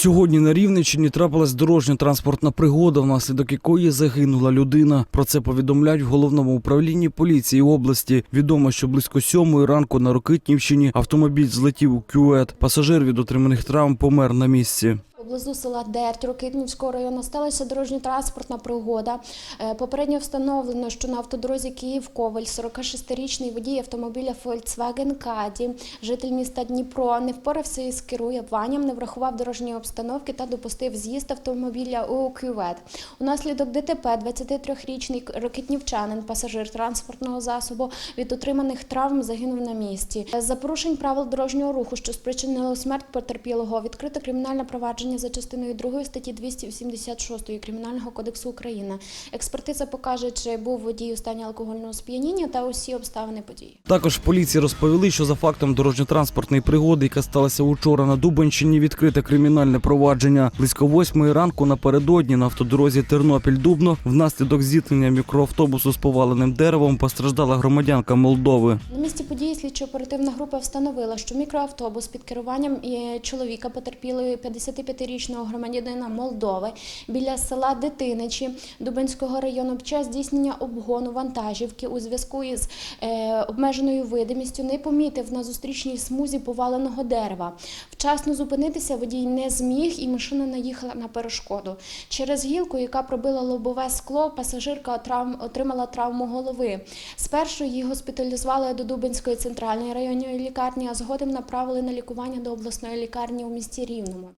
Сьогодні на Рівненщині трапилась дорожньо-транспортна пригода, внаслідок якої загинула людина. Про це повідомляють в головному управлінні поліції області. Відомо, що близько сьомої ранку на Рокитнівщині автомобіль злетів у кювет. Пасажир від отриманих травм помер на місці. Поблизу села Дерть Рокитнівського району сталася дорожньо-транспортна пригода. Е, Попередньо встановлено, що на автодорозі Київ-Коваль 46-річний водій автомобіля Volkswagen Caddy, житель міста Дніпро, не впорався із керуванням, не врахував дорожньої обстановки та допустив з'їзд автомобіля у кювет. Унаслідок ДТП 23-річний рокитнівчанин, пасажир транспортного засобу, від отриманих травм загинув на місці. За порушень правил дорожнього руху, що спричинило смерть потерпілого, відкрито кримінальне провадження за частиною 2 статті 286 Кримінального кодексу України. Експертиза покаже, чи був водій у стані алкогольного сп'яніння та усі обставини події. Також поліції розповіли, що за фактом дорожньо-транспортної пригоди, яка сталася учора на Дубенщині, відкрите кримінальне провадження. Близько восьмої ранку напередодні на автодорозі Тернопіль-Дубно внаслідок зіткнення мікроавтобусу з поваленим деревом постраждала громадянка Молдови. На місці події слідчо-оперативна група встановила, що мікроавтобус під керуванням е, чоловіка потерпілої 55-річного громадянина Молдови біля села Дитиничі Дубинського району під час здійснення обгону вантажівки у зв'язку із е, обмеженою видимістю не помітив на зустрічній смузі поваленого дерева. Вчасно зупинитися водій не зміг і машина наїхала на перешкоду. Через гілку, яка пробила лобове скло, пасажирка отримала травму голови. Спершу її госпіталізували до Дубинської центральної районної лікарні, а згодом направили на лікування до обласної лікарні у місті Рівному.